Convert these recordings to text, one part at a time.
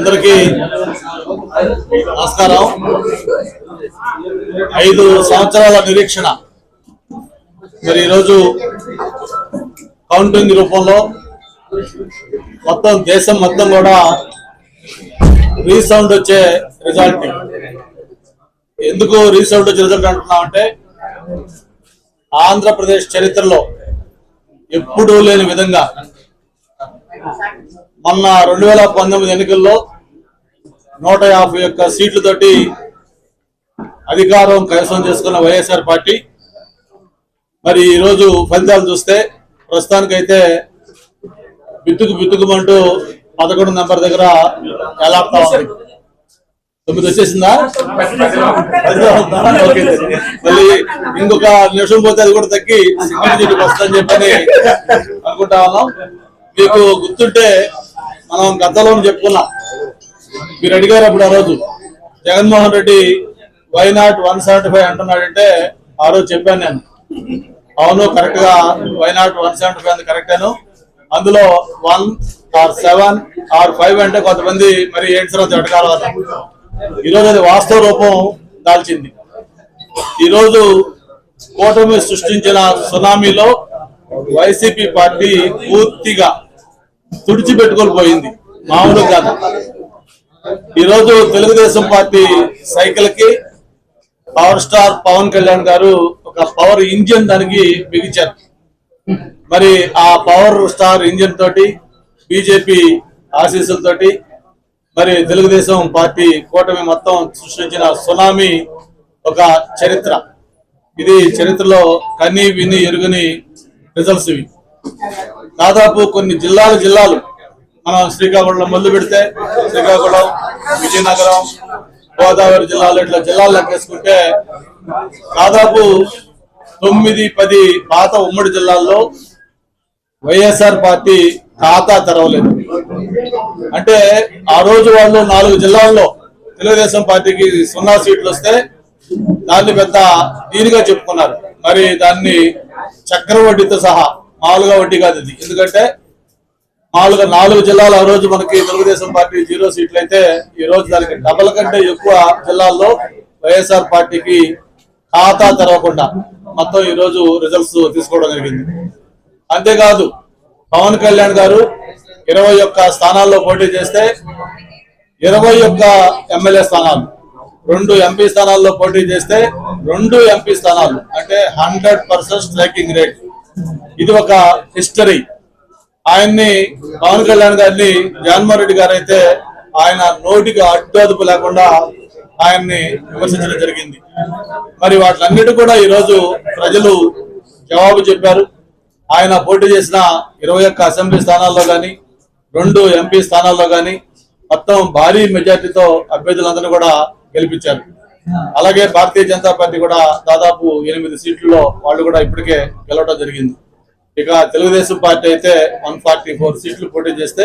అందరికీ నమస్కారం. ఐదు సంవత్సరాల నిరీక్షణ. మరి ఈరోజు కౌంటింగ్ రూపంలో మొత్తం దేశం మొత్తం కూడా రీసౌండ్ వచ్చే రిజల్ట్. ఎందుకు రీసౌండ్ వచ్చే రిజల్ట్ అంటున్నామంటే ఆంధ్రప్రదేశ్ చరిత్రలో ఎప్పుడూ లేని విధంగా మొన్న రెండు వేల పంతొమ్మిది ఎన్నికల్లో నూట యాభై ఒక్క సీట్లతోటి అధికారం కైవసం చేసుకున్న వైఎస్ఆర్ పార్టీ. మరి ఈరోజు ఫలితాలు చూస్తే ప్రస్తుతానికైతే బిత్తుకు బిత్తుకుమంటూ పదకొండు నెంబర్ దగ్గర ఎలాప్తా ఉంది. తొమ్మిది వచ్చేసిందా. మళ్ళీ ఇంకొక నిమిషం పోతే అది కూడా తగ్గి సింగిల్ వస్తుందని చెప్పని అనుకుంటా ఉన్నాం. మీకు గుర్తుంటే మనం గతంలో చెప్పుకున్నాం. మీరు అడిగారు అప్పుడు ఆ రోజు. Jaganmohan Reddy why not one seventy five అంటున్నాడంటే ఆ రోజు చెప్పాను నేను. అవును కరెక్ట్గా why not one seventy five correct అను అందులో one or seven or five అంటే కొంతమంది మరి ఏంటి సార్ జటకాల ఈరోజు అది వాస్తవ రూపం దాల్చింది. ఈరోజు కూటమి సృష్టించిన సునామీలో వైసీపీ పార్టీ పూర్తిగా తుడిచిపెట్టుకొని పోయింది మామూలు కాదు. ఈరోజు తెలుగుదేశం పార్టీ సైకిల్కి పవర్ స్టార్ పవన్ కళ్యాణ్ గారు ఒక పవర్ ఇంజిన్ దానికి బిగించారు. మరి ఆ పవర్ స్టార్ ఇంజిన్ తోటి బీజేపీ ఆశీస్సులతోటి మరి తెలుగుదేశం పార్టీ కూటమి మొత్తం సృష్టించిన సునామీ ఒక చరిత్ర. ఇది చరిత్రలో కన్నీ విని ఎరుగని రిజల్ట్స్ ఇవి. దాదాపు కొన్ని జిల్లాలు జిల్లాలు మనం శ్రీకాకుళం మొదలు పెడితే శ్రీకాకుళం విజయనగరం గోదావరి జిల్లాలు ఇట్లా జిల్లాలు లెక్కేసుకుంటే దాదాపు తొమ్మిది పది పాత ఉమ్మడి జిల్లాల్లో వైఎస్ఆర్ పార్టీ ఖాతా తెరవలేదు. అంటే ఆ రోజు వాళ్ళు నాలుగు జిల్లాల్లో తెలుగుదేశం పార్టీకి సున్నా సీట్లు వస్తే దాన్ని పెద్ద దీనిగా చెప్పుకున్నారు. మరి దాన్ని చక్రవడ్డీతో సహా మామూలుగా వడ్డీ కాదు ఇది. ఎందుకంటే మామూలుగా నాలుగు జిల్లాలు ఆ రోజు మనకి తెలుగుదేశం పార్టీ జీరో సీట్లు అయితే ఈ రోజు దానికి డబల్ కంటే ఎక్కువ జిల్లాల్లో వైఎస్ఆర్ పార్టీకి ఖాతా తెరవకుండా మొత్తం ఈ రోజు రిజల్ట్స్ తీసుకోవడం జరిగింది. అంతేకాదు పవన్ కళ్యాణ్ గారు ఇరవై ఒక్క స్థానాల్లో పోటీ చేస్తే ఇరవై ఒక్క ఎమ్మెల్యే స్థానాలు రెండు ఎంపీ స్థానాల్లో పోటీ చేస్తే రెండు ఎంపీ స్థానాలు. అంటే హండ్రెడ్ పర్సెంట్ స్ట్రైకింగ్ రేట్ ఇది ఒక హిస్టరీ. ఆయన్ని పవన్ కళ్యాణ్ గారిని జగన్మోహన్ రెడ్డి గారు అయితే ఆయన నోటికి అడ్డు అదుపు లేకుండా ఆయన్ని విమర్శించడం జరిగింది. మరి వాటిలన్నిటి కూడా ఈరోజు ప్రజలు జవాబు చెప్పారు. ఆయన పోటీ చేసిన ఇరవై ఒక్క అసెంబ్లీ స్థానాల్లో కానీ రెండు ఎంపీ స్థానాల్లో కానీ మొత్తం భారీ మెజార్టీతో అభ్యర్థులందరినీ కూడా గెలిపించారు. అలాగే భారతీయ జనతా పార్టీ కూడా దాదాపు ఎనిమిది సీట్లలో వాళ్ళు కూడా ఇప్పటికే గెలవడం జరిగింది. ఇక తెలుగుదేశం పార్టీ అయితే వన్ ఫార్టీ ఫోర్ సీట్లు పోటీ చేస్తే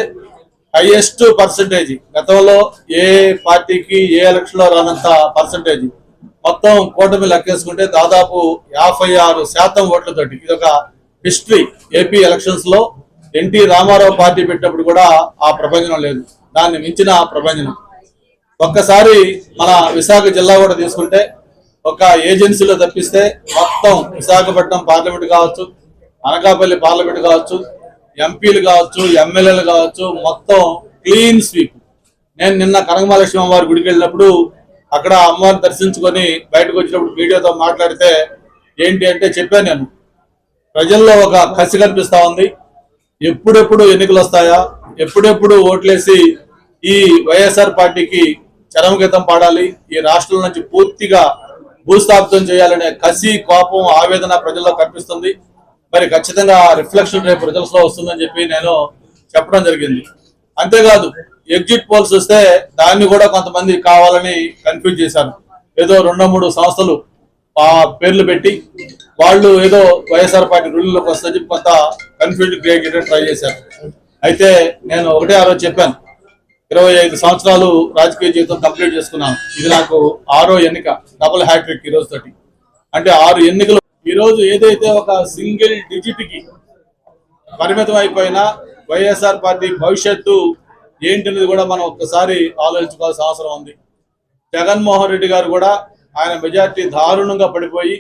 హైయెస్ట్ పర్సంటేజ్ గతంలో ఏ పార్టీకి ఏ ఎలక్షన్లో రానంత పర్సంటేజ్. మొత్తం కూటమి లెక్కేసుకుంటే దాదాపు యాభై ఆరు శాతం ఓట్లతోటి ఇది ఒక హిస్టరీ. ఏపీ ఎలక్షన్స్లో ఎన్టీ రామారావు పార్టీ పెట్టినప్పుడు కూడా ఆ ప్రపంచం లేదు. దాన్ని మించిన ప్రపంచం ఒక్కసారి మన విశాఖ జిల్లా కూడా తీసుకుంటే ఒక ఏజెన్సీలో తప్పిస్తే మొత్తం విశాఖపట్నం పార్లమెంట్ కావచ్చు అనకాపల్లి పార్లమెంట్ కావచ్చు ఎంపీలు కావచ్చు ఎమ్మెల్యేలు కావచ్చు మొత్తం క్లీన్ స్వీప్. నేను నిన్న కనకమహాలక్ష్మి అమ్మవారి గుడికి వెళ్ళినప్పుడు అక్కడ అమ్మవారిని దర్శించుకొని బయటకు వచ్చినప్పుడు మీడియాతో మాట్లాడితే ఏంటి అంటే చెప్పాను నేను ప్రజల్లో ఒక కసి కనిపిస్తూ ఉంది. ఎప్పుడెప్పుడు ఎన్నికలు వస్తాయా? ఎప్పుడెప్పుడు ఓట్లేసి ఈ వైఎస్ఆర్ పార్టీకి చరమగీతం పాడాలి. ఈ రాష్ట్రం నుంచి పూర్తిగా భూస్థాపితం చేయాలనే కసి కోపం ఆవేదన ప్రజల్లో కనిపిస్తుంది మరి ఖచ్చితంగా రిఫ్లెక్షన్ రేపు రిజల్ట్స్లో వస్తుందని చెప్పి నేను చెప్పడం జరిగింది. అంతేకాదు ఎగ్జిట్ పోల్స్ వస్తే దాన్ని కూడా కొంతమంది కావాలని కన్ఫ్యూజ్ చేశారు. ఏదో రెండో మూడు సంస్థలు ఆ పేర్లు పెట్టి వాళ్ళు ఏదో వైఎస్ఆర్ పార్టీ రూల్లోకి వస్తే కొంత కన్ఫ్యూజన్ క్రియేట్ చేయడం ట్రై చేశారు. అయితే నేను ఒకటే ఆ రోజు చెప్పాను. ఇరవై ఐదు సంవత్సరాలు రాజకీయ జీవితం కంప్లీట్ చేసుకున్నాను ఇది నాకు ఆరో ఎన్నిక డబుల్ హ్యాట్రిక్ ఈ రోజు తోటి అంటే ఆరు ఎన్నికలు. ఈ రోజు ఏదైతే ఒక సింగిల్ డిజిట్కి పరిమితం అయిపోయిన వైఎస్ఆర్ పార్టీ భవిష్యత్తు ఏంటనేది కూడా మనం ఒక్కసారి ఆలోచించుకోవాల్సిన అవసరం ఉంది. జగన్మోహన్ రెడ్డి గారు కూడా ఆయన మెజార్టీ దారుణంగా పడిపోయి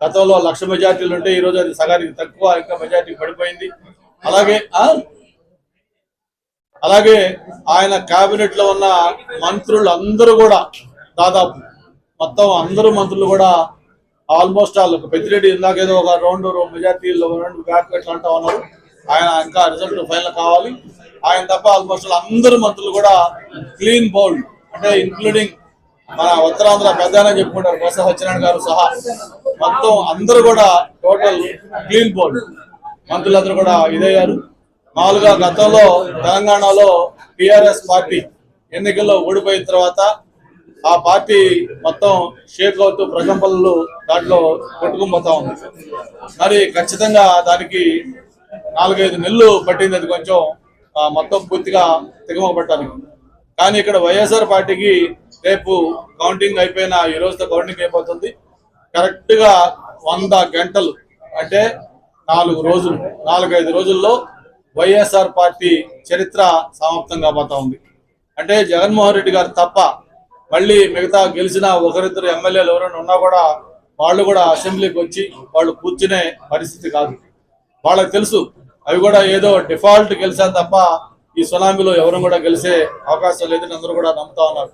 గతంలో లక్ష మెజార్టీలు ఉంటే ఈ రోజు అది సగానికి తక్కువ ఇంకా మెజార్టీ పడిపోయింది. అలాగే అలాగే ఆయన కేబినెట్లో ఉన్న మంత్రులు అందరూ కూడా దాదాపు మొత్తం అందరూ మంత్రులు కూడా ఆల్మోస్ట్ ఆల్ పెద్దిరెడ్డి ఇందాకేదో ఒక రెండు మెజార్టీలో రెండు బ్యాక్ ఎట్లా అంటా ఉన్నారు. ఆయన ఇంకా రిజల్ట్ ఫైనల్ కావాలి. ఆయన తప్ప ఆల్మోస్ట్ అందరు అందరూ మంత్రులు కూడా క్లీన్ బౌల్డ్ అంటే ఇంక్లూడింగ్ మన ఉత్తరాంధ్ర పెద్ద చెప్పుకుంటారు బొత్స సత్యనారాయణ గారు సహా మొత్తం అందరూ కూడా టోటల్ క్లీన్ బౌల్డ్ మంత్రులందరూ కూడా ఇదయ్యారు. మామూలుగా గతంలో తెలంగాణలో టిఆర్ఎస్ పార్టీ ఎన్నికల్లో ఓడిపోయిన తర్వాత ఆ పార్టీ మొత్తం షేక్ అవుతూ ప్రకంపనలు దాంట్లో కొట్టుకుపోతా ఉంది. మరి ఖచ్చితంగా దానికి నాలుగైదు నెలలు పట్టింది అది కొంచెం ఆ, మొత్తం పూర్తిగా తెగమపట్టడానికి కానీ ఇక్కడ వైఎస్ఆర్ పార్టీకి రేపు కౌంటింగ్ అయిపోయిన ఈ రోజుతో కౌంటింగ్ అయిపోతుంది. కరెక్ట్గా వంద గంటలు అంటే నాలుగు రోజులు నాలుగైదు రోజుల్లో వైఎస్ఆర్ పార్టీ చరిత్ర సమాప్తం కాబోతా ఉంది. అంటే జగన్మోహన్ రెడ్డి గారు తప్ప మళ్ళీ మిగతా గెలిచిన ఒకరిద్దరు ఎమ్మెల్యేలు ఎవరైనా ఉన్నా కూడా వాళ్ళు కూడా అసెంబ్లీకి వచ్చి వాళ్ళు కూర్చునే పరిస్థితి కాదు. వాళ్ళకి తెలుసు అవి కూడా ఏదో డిఫాల్ట్ గెలిచాను తప్ప ఈ సునామీలో ఎవరు కూడా గెలిచే అవకాశం లేదని అందరూ కూడా నమ్ముతా ఉన్నారు.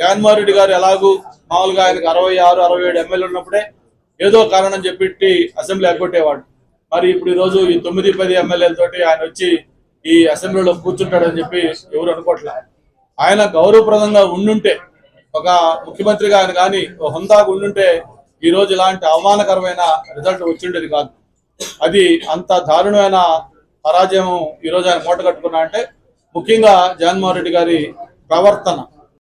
జగన్మోహన్ రెడ్డి గారు ఎలాగూ మామూలుగా ఆయనకు అరవై ఆరు అరవై ఏడు ఎమ్మెల్యేలు ఉన్నప్పుడే ఏదో కారణం చెప్పి అసెంబ్లీ ఎగ్గొట్టేవాడు. మరి ఇప్పుడు ఈ రోజు ఈ తొమ్మిది పది ఎమ్మెల్యేలతోటి ఆయన వచ్చి ఈ అసెంబ్లీలో కూర్చుంటాడని చెప్పి ఎవరు అనుకోవట్లే? ఆయన గౌరవప్రదంగా ఉండుంటే ఒక ముఖ్యమంత్రిగా ఆయన కానీ ఒక హుందాగా ఉండుంటే ఈ రోజు ఇలాంటి అవమానకరమైన రిజల్ట్ వచ్చిండేది కాదు. అది అంత దారుణమైన పరాజయం ఈ రోజు ఆయన మూట కట్టుకున్నా అంటే ముఖ్యంగా జగన్మోహన్ రెడ్డి గారి ప్రవర్తన.